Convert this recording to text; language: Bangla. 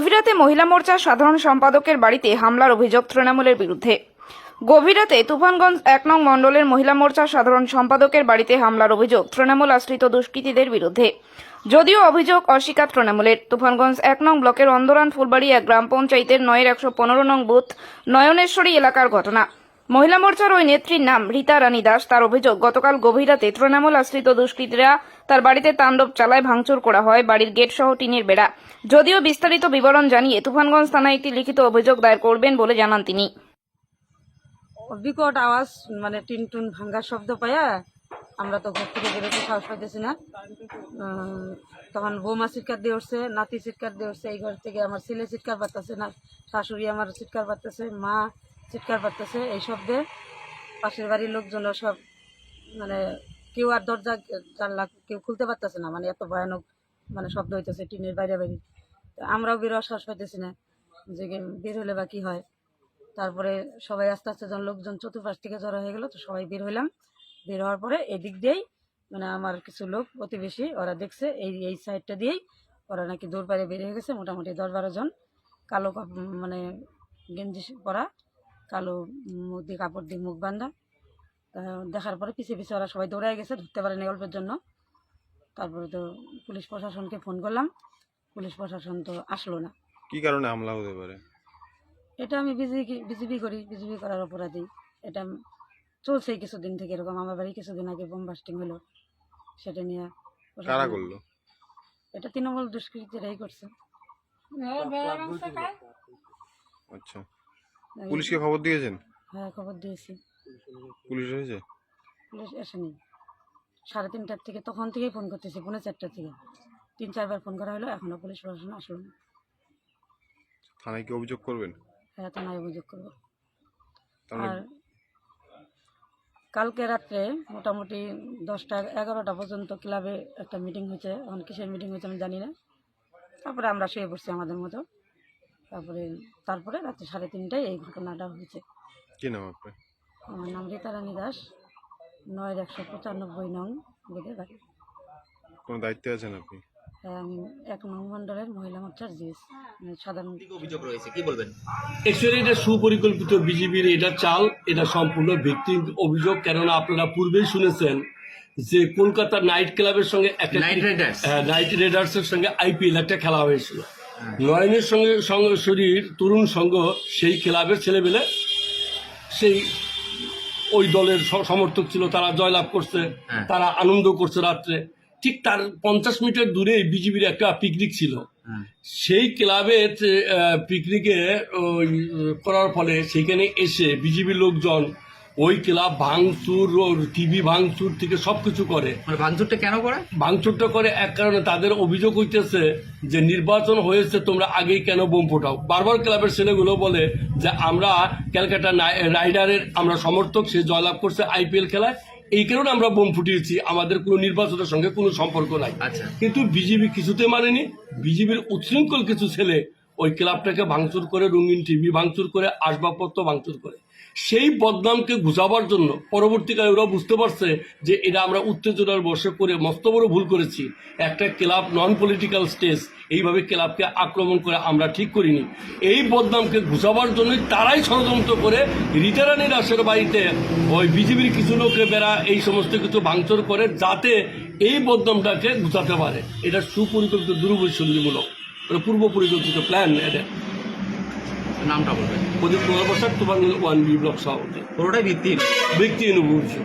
গভীর রাতে মহিলা মোর্চার সাধারণ সম্পাদকের বাড়িতে হামলার অভিযোগ তৃণমূলের বিরুদ্ধে। গভীরাতে তুফানগঞ্জ এক নং মণ্ডলের মহিলা মোর্চার সাধারণ সম্পাদকের বাড়িতে হামলার অভিযোগ তৃণমূল আশ্রিত দুষ্কৃতীদের বিরুদ্ধে। যদিও অভিযোগ অস্বীকার তৃণমূলের। তুফানগঞ্জ এক নং ব্লকের অন্দরান ফুলবাড়িয়া গ্রাম পঞ্চায়েতের নয়ের একশো পনেরো নং বুথ নয়নেশ্বরী এলাকার ঘটনা। মহিলা মোর্চার ওই নেত্রীর নাম রীতা রানী দাস। তার অভিযোগ, গতকাল গভীর রাতে তৃণমূল আশ্রিত দুষ্কৃতীরা তার বাড়িতে তাণ্ডব চালায়, ভাঙচুর করা হয়, বাড়ির গেট সহ টিনের বেড়া। যদিও বিস্তারিত বিবরণ জানিয়ে তুফানগঞ্জ থানায় একটি লিখিত অভিযোগ দায়ের করবেন বলে জানান তিনি। বিকট আওয়াজ মানে টিন টুন ভাঙ্গার শব্দ পায়া আমরা তো ঘর থেকে বেরোতে সাহস পাইতেছি না। তখন বৌমা চিৎকার দিয়ে উঠছে, নাতি চিৎকার দিয়ে উঠছে, এই ঘর থেকে আমার ছেলে চিৎকার পারতেছে না, শাশুড়ি আমার চিৎকার পারতেছে, মা চিৎকার পারতেছে এই শব্দে পাশের বাড়ির লোকজন সব মানে কেউ আর দরজা, জানলা কেউ খুলতে পারতেছে না মানে এত ভয়ানক মানে শব্দ হইতেছে, টিনের বাইরে বাইরে। তো আমরাও বেরোয়ার সাহস পাইতেছি না, যে বের হলে বা কী হয়। তারপরে সবাই আস্তে আস্তে যখন লোকজন চতুর্পাশ থেকে জড়ো হয়ে গেলো, তো সবাই বের হইলাম। বের হওয়ার পরে এদিক দিয়েই মানে আমার কিছু লোক, প্রতিবেশী, ওরা দেখছে, এই এই সাইডটা দিয়েই ওরা নাকি দৌড় পাড়ে বের হয়ে গেছে, মোটামুটি দশ বারো জন। কালো মানে গেঞ্জি পরা কালো মুখ দিয়ে কাপড় দিয়ে মুখ বান্ধা। তা দেখার পরে পিছিয়ে পিছিয়ে ওরা সবাই দৌড়ায় গেছে ধরতে পারেনি অল্পের জন্য। তারপরে তো পুলিশ প্রশাসনকে ফোন করলাম। পুলিশ প্রশাসন তো আসলো না। কি কারণে হামলা হতে পারে? এটা আমি বিজেপি বিজেপি করি বিজেপি করার অপরাধী। এটা চলছেই কিছুদিন থেকে এরকম আমার বাড়ি কিছুদিন আগে বোম বাস্টিং হলো। সেটা নিয়ে কারা করল? এটা তৃণমূল দুষ্কৃতীরাই করছে। আচ্ছা। পুলিশকে খবর দিয়েছেন? হ্যাঁ খবর দিয়েছি। পুলিশ এসেছে? পুলিশ আসেনি সাড়ে তিনটার থেকে তখন থেকেই ফোন করতেছি পৌনে চারটার থেকে। তিন চারবার ফোন করা হলো এখনও পুলিশ প্রশাসন আসলো না। থানায় কি অভিযোগ করবেন? হ্যাঁ থানায় অভিযোগ করব। আর কালকে রাত্রে মোটামুটি দশটা এগারোটা পর্যন্ত ক্লাবে একটা মিটিং হয়েছে। এখন কিসের মিটিং হয়েছে আমি জানি না। তারপরে আমরা শুয়ে পড়ছি আমাদের মতো। তারপরে তারপরে রাত্রে সাড়ে তিনটায় এই ঘটনাটা হয়েছে। কি নাম আপনার? আমার নাম রীতারানী দাস নয়ের একশো পঁচানব্বই নং বুধের বাড়ি। কোনো দায়িত্বে আছেন আপনি? হ্যাঁ, আমি এক নং মণ্ডলের মহিলা মোর্চার জিএস মানে সাধারণ অভিযোগ রয়েছে? কি বলবেন? অ্যাকচুয়ালি এটা সুপরিকল্পিত বিজেপির এটা চাল এটা সম্পূর্ণ ব্যক্তির অভিযোগ কেননা আপনারা পূর্বেই শুনেছেন যে কলকাতা নাইট ক্লাবের সঙ্গে একটা Night Raiders? হ্যাঁ নাইট রেডার্সের সঙ্গে আইপিএল একটা খেলা হয়েছিল। নয়নের সঙ্গে সঙ্গে শরীর তরুণ সংঘ সেই ক্লাবের ছেলেবেলে সেই ওই দলের সমর্থক ছিল তারা জয়লাভ করছে হ্যাঁ। তারা আনন্দ করছে রাত্রে ঠিক তার পঞ্চাশ মিটার দূরে বিজেপির একটা পিকনিক ছিল হ্যাঁ। সেই ক্লাবে পিকনিকে করার ফলে সেখানে এসে বিজেপির লোকজন ওই ক্লাব ভাঙচুর টিভি ভাঙচুর থেকে সব কিছু করে। মানে ভাঙচুরটা কেন করে? ভাঙচুরটা করে এক কারণে তাদের অভিযোগ হইতেছে যে নির্বাচন হয়েছে তোমরা আগেই কেন বোম ফোটাও? বারবার ক্লাবের ছেলেগুলো বলে যে আমরা ক্যালকাটা রাইডারের আমরা সমর্থক সে জয়লাভ করছে আইপিএল খেলায়। এই কারণে আমরা বোম ফুটিয়েছি আমাদের কোনো নির্বাচনের সঙ্গে কোনো সম্পর্ক নাই। আচ্ছা। কিন্তু বিজেপি কিছুতে মানেনি। বিজেপির উচ্ছৃঙ্খল কিছু ছেলে ওই ক্লাবটাকে ভাঙচুর করে রঙিন টিভি ভাঙচুর করে আসবাবপত্র ভাঙচুর করে। সেই বদনামকে ঘুচাবার জন্য পরবর্তীকালে ওরা বুঝতে পারছে যে এটা আমরা উত্তেজনার বসে করে মস্ত বড় ভুল করেছি। একটা ক্লাব নন পলিটিক্যাল স্টেজ এইভাবে ক্লাবকে আক্রমণ করে আমরা ঠিক করিনি। এই বদনামকে ঘুচাবার জন্যই তারাই ষড়যন্ত্র করে রিটারানি দাসের বাড়িতে ওই বিজেপির কিছু লোকে বেড়া এই সমস্ত কিছু ভাঙচুর করে যাতে এই বদনামটাকে ঘুচাতে পারে। এটা সুপরিকল্পিত দুর্বৈষন্যমূলক এটা পূর্ব পরিকল্পিত প্ল্যান এটা। নামটা বলবেন। প্রদীপ কুমার প্রসাদ তোমার ওয়ান বি ব্লক সভাপতি। পুরোটাই ভিত্তিহীন। ব্যক্তি অনুভূতি